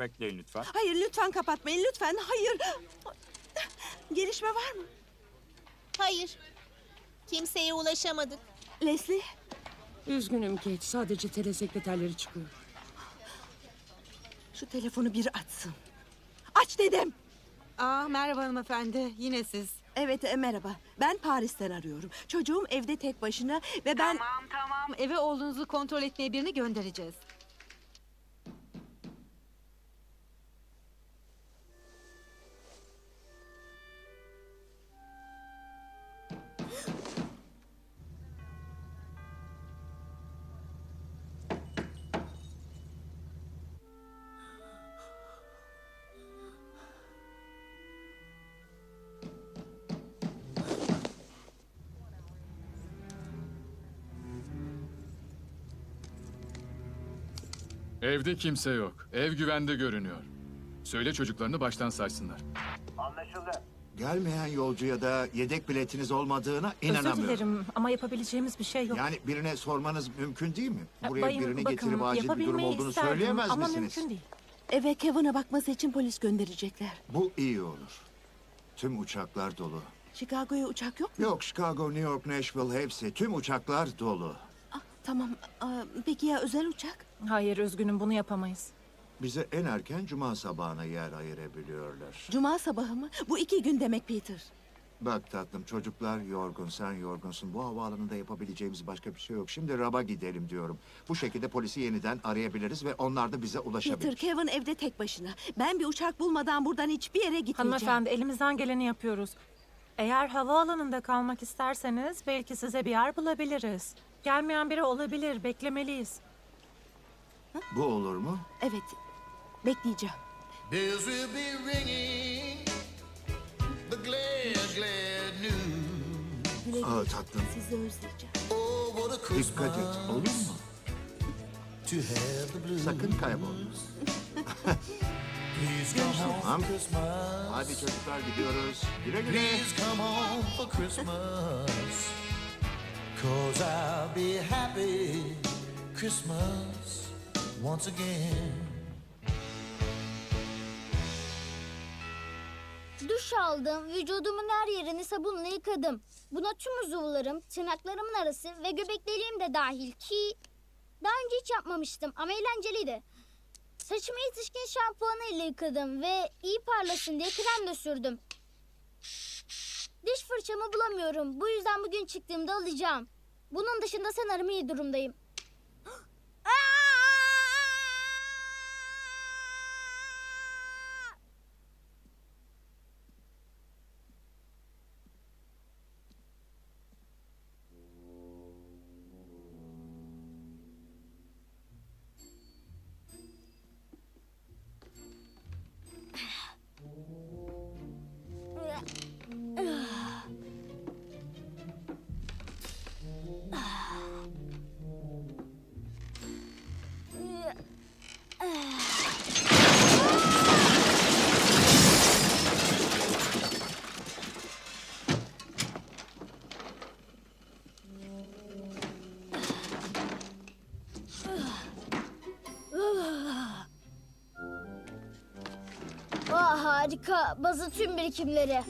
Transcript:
bekleyin lütfen. Hayır lütfen kapatmayın lütfen hayır. Gelişme var mı? Hayır. Kimseye ulaşamadık. Leslie Üzgünüm Kate. Sadece telesekreterleri çıkıyor. şu telefonu bir açsın. Aç dedim. Aa, merhaba hanımefendi. Yine siz. Evet e, merhaba. Ben Paris'ten arıyorum. Çocuğum evde tek başına ve ben... Tamam tamam. Eve oğlunuzu kontrol etmeye birini göndereceğiz. Evde kimse yok. Ev güvende görünüyor. Söyle çocuklarını baştan saysınlar. Gelmeyen yolcuya da yedek biletiniz olmadığına Özür inanamıyorum. dilerim ama yapabileceğimiz bir şey yok. Yani birine sormanız mümkün değil mi? Buraya bayım, birini bakın, getirip acil bir durum yapabilmeyi olduğunu isterdim söyleyemez ama misiniz? mümkün değil. Eve Kevin'a bakması için polis gönderecekler. Bu iyi olur. Tüm uçaklar dolu. Chicago'ya uçak yok mu? Yok Chicago, New York, Nashville hepsi. Tüm uçaklar dolu. Ah, tamam. Aa, peki ya özel uçak? Hayır üzgünüm bunu yapamayız. Bize en erken cuma sabahına yer ayırabiliyorlar. Cuma sabahı mı? Bu iki gün demek Peter. Bak tatlım çocuklar yorgun, sen yorgunsun. Bu havaalanında yapabileceğimiz başka bir şey yok. Şimdi Rab'a gidelim diyorum. Bu şekilde polisi yeniden arayabiliriz ve onlar da bize ulaşabilir. Peter, Kevin evde tek başına. Ben bir uçak bulmadan buradan hiçbir yere gitmeyeceğim. Hanımefendi elimizden geleni yapıyoruz. Eğer havaalanında kalmak isterseniz belki size bir yer bulabiliriz. Gelmeyen biri olabilir, beklemeliyiz. Bu olur mu? Evet. Bekleyeceğim. Bells will be ringing the glad, glad news. Güle güle. Aa tatlım Sizi özleyeceğim. Oh, what a dikkat et olur mu? to have the blues. Sakın kaybolma. Please come home Tamam. for Christmas. Hadi çocuklar gidiyoruz. Güle güle. Please come home for Christmas. Cause I'll be happy Christmas once again. Duş aldım, vücudumun her yerini sabunla yıkadım. Buna tüm uzuvlarım, tırnaklarımın arası ve göbek deliğim de dahil ki... Daha önce hiç yapmamıştım ama eğlenceliydi. Saçımı yetişkin şampuanıyla yıkadım ve iyi parlasın diye krem de sürdüm. Diş fırçamı bulamıyorum. Bu yüzden bugün çıktığımda alacağım. Bunun dışında sanırım iyi durumdayım. Ah harika. Bazı tüm birikimleri.